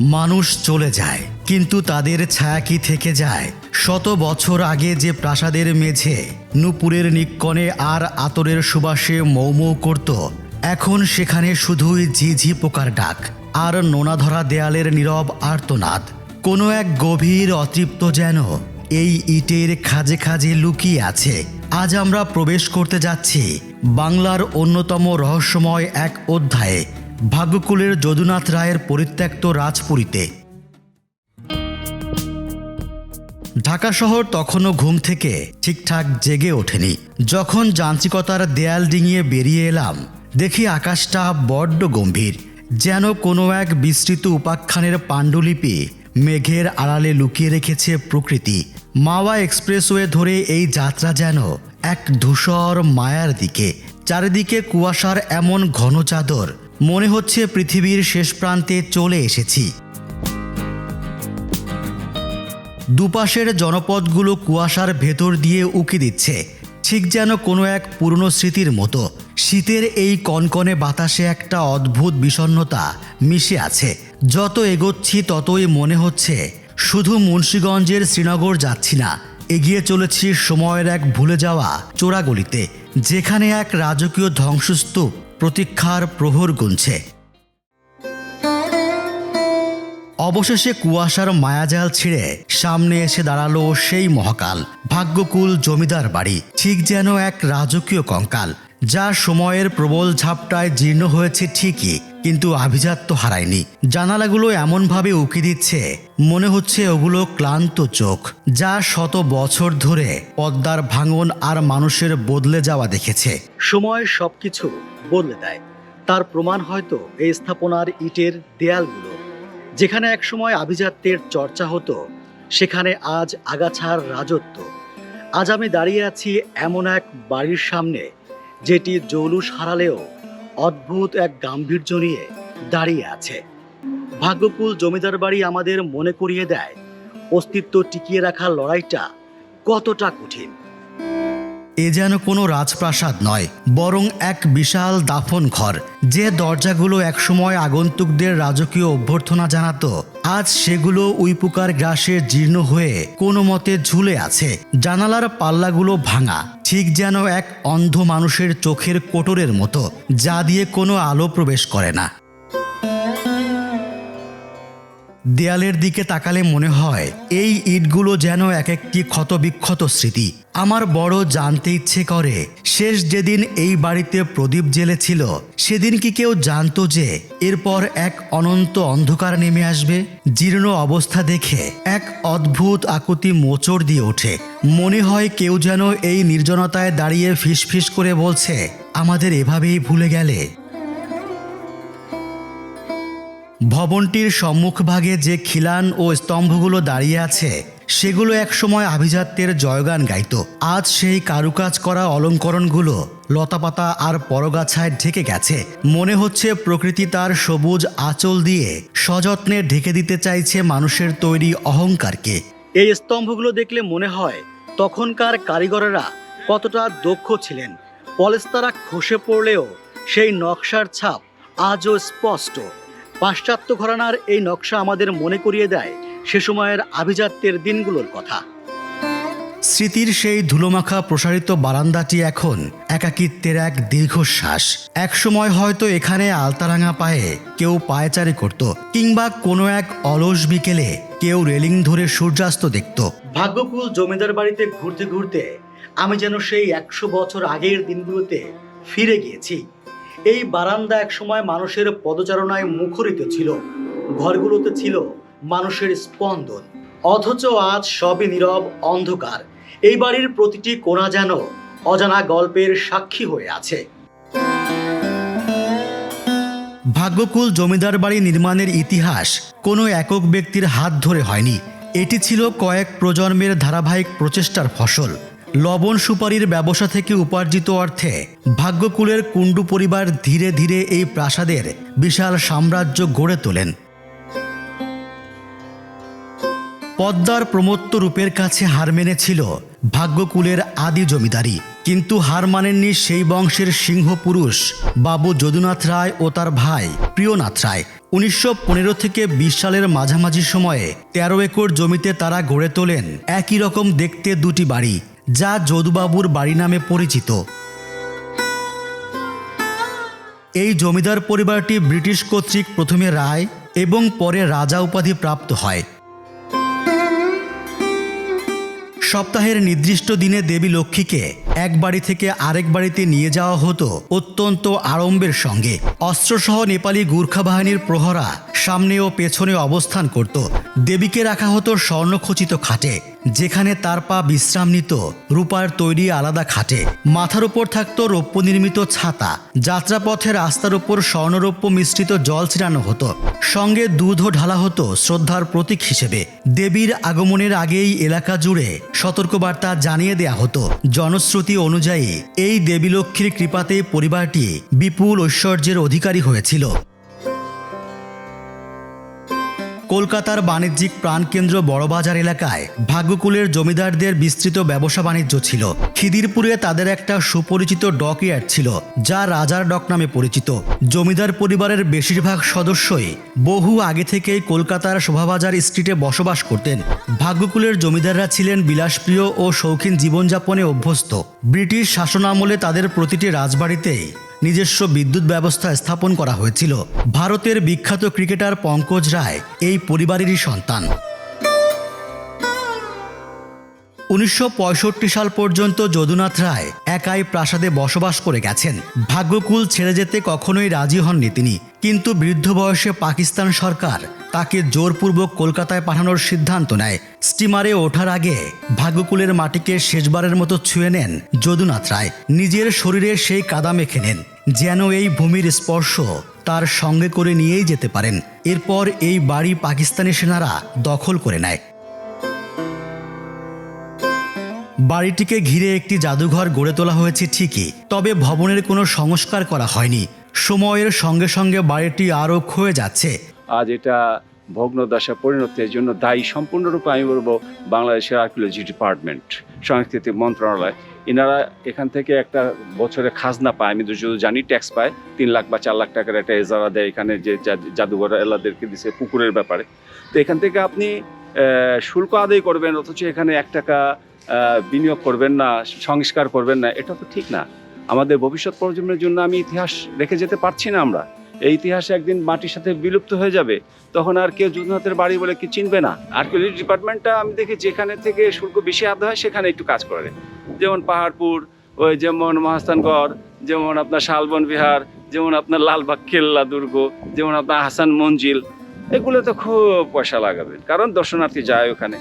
মানুষ চলে যায়, কিন্তু তাদের ছায়া কি থেকে যায়? শত বছর আগে যে প্রাসাদের মেঝে নুপুরের নিক্কণে আর আতরের সুবাসে মৌমৌ করত, এখন সেখানে শুধুই ঝিঝি পোকার ডাক আর নোনাধরা দেয়ালের নীরব আর্তনাদ। কোনো এক গভীর অতৃপ্ত যেন এই ইটের খাজে খাজে লুকিয়ে আছে। আজ আমরা প্রবেশ করতে যাচ্ছি বাংলার অন্যতম রহস্যময় এক অধ্যায়ে। ভাগ্যকুলের যদুনাথ রায়ের পরিত্যক্ত রাজপুরীতে। ঢাকা শহর তখনও ঘুম থেকে ঠিকঠাক জেগে ওঠেনি। যখন যান্ত্রিকতার দেয়াল ডিঙিয়ে বেরিয়ে এলাম, দেখি আকাশটা বড্ড গম্ভীর, যেন কোনো এক বিস্তৃত উপাখ্যানের পাণ্ডুলিপি মেঘের আড়ালে লুকিয়ে রেখেছে প্রকৃতি। মাওয়া এক্সপ্রেসওয়ে ধরে এই যাত্রা যেন এক ধূসর মায়ার দিকে, চারিদিকে কুয়াশার এমন ঘন চাদর মনে হচ্ছে পৃথিবীর শেষ প্রান্তে চলে এসেছি। দুপাশের জনপদগুলো কুয়াশার ভেতর দিয়ে উকি দিচ্ছে। ঠিক যেন কোনো এক পুরনো স্মৃতির মতো। শীতের এই কনকনে বাতাসে একটা অদ্ভুত বিষণ্ণতা মিশে আছে। যত এগোচ্ছি, ততই মনে হচ্ছে শুধু মুন্সীগঞ্জের শ্রীনগর যাচ্ছি না, এগিয়ে চলেছি সময়ের এক ভুলে যাওয়া চোরাগলিতে, যেখানে এক রাজকীয় ধ্বংসস্তূপ প্রতীক্ষার প্রহর গুনছে। অবশেষে কুয়াশার মায়াজাল ছিঁড়ে সামনে এসে দাঁড়াল সেই মহাকাল। ভাগ্যকুল জমিদার বাড়ি, ঠিক যেন এক রাজকীয় কঙ্কাল যা সময়ের প্রবল ঝাপটায় জীর্ণ হয়েছে ঠিকই। কিন্তু আভিজাত্য হারায়নি। জানালাগুলো এমনভাবে উকি দিচ্ছে, মনে হচ্ছে ওগুলো ক্লান্ত চোখ, যা শত বছর ধরে পদ্মার ভাঙন আর মানুষের বদলে যাওয়া দেখেছে। সময় সবকিছু বদলে দেয়। তার প্রমাণ হয়তো এই স্থাপনার ইটের দেয়ালগুলো, যেখানে একসময় আভিজাত্যের চর্চা হতো, সেখানে আজ আগাছার রাজত্ব। আজ আমি দাঁড়িয়ে আছি এমন এক বাড়ির সামনে, যেটি জৌলুস হারালেও অদ্ভুত এক গাম্ভীর্য নিয়ে দাঁড়িয়ে আছে। ভাগ্যকুল জমিদার বাড়ি আমাদের মনে করিয়ে দেয়, অস্তিত্ব টিকিয়ে রাখার লড়াইটা কতটা কঠিন। এ যেন কোনো রাজপ্রাসাদ নয়, বরং এক বিশাল দাফন ঘর, যে দরজাগুলো একসময় আগন্তুকদের রাজকীয় অভ্যর্থনা জানাতো। আজ সেগুলো উইপুকার গ্রাসে জীর্ণ হয়ে কোনো মতে ঝুলে আছে। জানালার পাল্লাগুলো ভাঙা, ঠিক যেন এক অন্ধ মানুষের চোখের কোটরের মতো, যা দিয়ে কোনো আলো প্রবেশ করে না। দেয়ালের দিকে তাকালে মনে হয়, এই ইটগুলো যেন এক একটি ক্ষতবিক্ষত স্মৃতি। আমার বড় জানতে ইচ্ছে করে, শেষ যেদিন এই বাড়িতে প্রদীপ জ্বেলেছিল, সেদিন কি কেউ জানতো যে, এরপর এক অনন্ত অন্ধকার নেমে আসবে? জীর্ণ অবস্থা দেখে এক অদ্ভুত আকুতি মোচড় দিয়ে ওঠে। মনে হয় কেউ যেন এই নির্জনতায় দাঁড়িয়ে ফিসফিস করে বলছে, আমাদের এভাবেই ভুলে গেলে। ভবনটির সম্মুখভাগে যে খিলান ও স্তম্ভগুলো দাঁড়িয়ে আছে, সেগুলো একসময় আভিজাত্যের জয়গান গাইত। আজ সেই কারুকাজ করা অলঙ্করণগুলো লতাপাতা আর পরগাছায় ঢেকে গেছে। মনে হচ্ছে প্রকৃতি তার সবুজ আঁচল দিয়ে সযত্নে ঢেকে দিতে চাইছে মানুষের তৈরি অহংকারকে। এই স্তম্ভগুলো দেখলে মনে হয় তখনকার কারিগরেরা কতটা দক্ষ ছিলেন। পলেস্তারা খসে পড়লেও সেই নকশার ছাপ আজও স্পষ্ট। পাশ্চাত্য ঘরানার এই নকশা আমাদের মনে করিয়ে দেয় সে সময়ের আভিজাত্যের দিনগুলোর কথা। স্মৃতির সেই ধুলোমাখা প্রসারিত বারান্দাটি এখন একাকিত্বের এক দীর্ঘশ্বাস। একসময় হয়তো এখানে আলতারাঙা পায়ে কেউ পায়চারি করত কিংবা কোনো এক অলস বিকেলে কেউ রেলিং ধরে সূর্যাস্ত দেখত। ভাগ্যকুল জমিদার বাড়িতে ঘুরতে ঘুরতে আমি যেন সেই একশো বছর আগের দিনগুলোতে ফিরে গিয়েছি। এই বারান্দা একসময় মানুষের পদচারণায় মুখরিত ছিল। ঘরগুলোতে ছিল মানুষের স্পন্দন। অথচ আজ সবই নীরব অন্ধকার। এই বাড়ির প্রতিটি কোণা যেন অজানা গল্পের সাক্ষী হয়ে আছে। ভাগ্যকুল জমিদার বাড়ি নির্মাণের ইতিহাস কোনো একক ব্যক্তির হাত ধরে হয়নি। এটি ছিল কয়েক প্রজন্মের ধারাবাহিক প্রচেষ্টার ফসল। লবণ সুপারির ব্যবসা থেকে উপার্জিত অর্থে ভাগ্যকুলের কুণ্ডু পরিবার ধীরে ধীরে এই প্রাসাদের বিশাল সাম্রাজ্য গড়ে তোলেন। পদ্মার প্রমত্ত রূপের কাছে হার মেনেছিল ভাগ্যকুলের আদি জমিদারি। কিন্তু হার মানেননি সেই বংশের সিংহ পুরুষ বাবু যদুনাথ রায় ও তার ভাই প্রিয়নাথ রায়। উনিশশো পনেরো থেকে বিশ সালের মাঝামাঝি সময়ে তেরো একর জমিতে তারা গড়ে তোলেন। একই রকম দেখতে দুটি বাড়ি। যা যদুবাবুর বাড়ি নামে পরিচিত। এই জমিদার পরিবারটি ব্রিটিশ কর্তৃক প্রথমে রায় এবং পরে রাজা উপাধি প্রাপ্ত হয়। সপ্তাহের নির্দিষ্ট দিনে দেবী লক্ষ্মীকে এক বাড়ি থেকে আরেক বাড়িতে নিয়ে যাওয়া হতো অত্যন্ত আড়ম্বের সঙ্গে। অস্ত্রসহ নেপালি গুর্খা বাহিনীর প্রহরা সামনে ও পেছনে অবস্থান করত। দেবীকে রাখা হতো স্বর্ণখচিত খাটে, যেখানে তার পা বিশ্রাম নিত রূপার তৈরি আলাদা খাটে। মাথার উপর থাকত রৌপ্য নির্মিত ছাতা, যাত্রাপথে রাস্তার উপর স্বর্ণরৌপ্য মিশ্রিত জল ছিটানো হতো। সঙ্গে দুধও ঢালা হতো শ্রদ্ধার প্রতীক হিসেবে। দেবীর আগমনের আগেই এলাকা জুড়ে সতর্কবার্তা জানিয়ে দেয়া হতো। জনশ্রুতি অনুযায়ী, এই দেবীলক্ষ্মীর কৃপাতে পরিবারটি বিপুল ঐশ্বর্যের অধিকারী হয়েছিল। কলকাতার বাণিজ্যিক প্রাণকেন্দ্র বড়বাজার এলাকায় ভাগ্যকুলের জমিদারদের বিস্তৃত ব্যবসা বাণিজ্য ছিল। খিদিরপুরে তাদের একটা সুপরিচিত ডকইয়ার্ড ছিল, যা রাজার ডক নামে পরিচিত। জমিদার পরিবারের বেশিরভাগ সদস্যই বহু আগে থেকেই কলকাতার শোভাবাজার স্ট্রিটে বসবাস করতেন। ভাগ্যকুলের জমিদাররা ছিলেন বিলাসপ্রিয় ও শৌখিন জীবনযাপনে অভ্যস্ত। ব্রিটিশ শাসনামলে তাদের প্রতিটি রাজবাড়িতেই নিজস্ব বিদ্যুৎ ব্যবস্থা স্থাপন করা হয়েছিল। ভারতের বিখ্যাত ক্রিকেটার পঙ্কজ রায় এই পরিবারেরই সন্তান। উনিশশো পঁয়ষট্টি সাল পর্যন্ত যদুনাথ রায় একাই প্রাসাদে বসবাস করে গেছেন। ভাগ্যকুল ছেড়ে যেতে কখনোই রাজি হননি তিনি। কিন্তু বৃদ্ধ বয়সে পাকিস্তান সরকার তাকে জোরপূর্বক কলকাতায় পাঠানোর সিদ্ধান্ত নেয়। স্টিমারে ওঠার আগে ভাগ্যকুলের মাটিকে শেষবারের মতো ছুঁয়ে নেন যদুনাথ রায়। নিজের শরীরে সেই কাদা মেখে নেন, যেন এই ভূমির স্পর্শ তার সঙ্গে করে নিয়েই যেতে পারেন। এরপর এই বাড়ি পাকিস্তানি সেনারা দখল করে নেয়। বাড়িটিকে ঘিরে একটি জাদুঘর গড়ে তোলা হয়েছে ঠিকই, তবে ভবনের কোনো সংস্কার করা হয়নি। সময়ের সঙ্গে সঙ্গে বাড়িটি আরও ক্ষয়ে যাচ্ছে। আজ এটা ভগ্নদশা পরিণত এর জন্য দায়ী সম্পূর্ণরূপে আমি বলব বাংলাদেশের আর্কিওলজি ডিপার্টমেন্ট, সংস্কৃতি মন্ত্রণালয়। এনারা এখান থেকে একটা বছরে খাজনা পায়, আমি যদি জানি ট্যাক্স পায়, তিন লাখ বা চার লাখ টাকার একটা এজারা দেয় এখানে যে জাদুঘর এলাদেরকে দিছে পুকুরের ব্যাপারে। তো এখান থেকে আপনি শুল্ক আদায় করবেন, অথচ এখানে এক টাকা বিনিয়োগ করবেন না, সংস্কার করবেন না, এটা তো ঠিক না। আমাদের ভবিষ্যৎ প্রজন্মের জন্য আমি ইতিহাস রেখে যেতে পারছি না আমরা। এই ইতিহাস একদিন মাটির সাথে বিলুপ্ত হয়ে যাবে। তখন আর কেউ যদুনাথের বাড়ি বলে কি চিনবে না। আর্কিওলজি ডিপার্টমেন্টটা আমি দেখি যেখানে থেকে শুল্ক বেশি আদায় হয়, সেখানে একটু কাজ করে যেমন পাহাড়পুর, ওই যেমন মহাস্থানগড় যেমন আপনার শালবন বিহার, যেমন আপনার লালবাগ কেল্লা দুর্গ, যেমন আপনার হাসান মঞ্জিল। এগুলো তো খুব পয়সা লাগাবে কারণ দর্শনার্থী যায় ওখানে।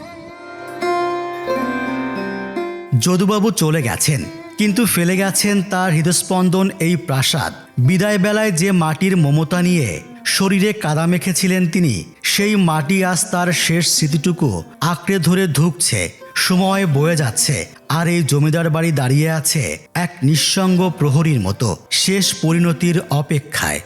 যদুবাবু চলে গেছেন, কিন্তু ফেলে গেছেন তার হৃদস্পন্দন এই প্রাসাদ। বিদায় বেলায় যে মাটির মমতা নিয়ে শরীরে কাদা মেখেছিলেন তিনি, সেই মাটি আজ তার শেষ স্মৃতিটুকু আঁকড়ে ধরে ধুকছে, সময় বয়ে যাচ্ছে, আর এই জমিদার বাড়ি দাঁড়িয়ে আছে এক নিঃসঙ্গ প্রহরীর মতো, শেষ পরিণতির অপেক্ষায়।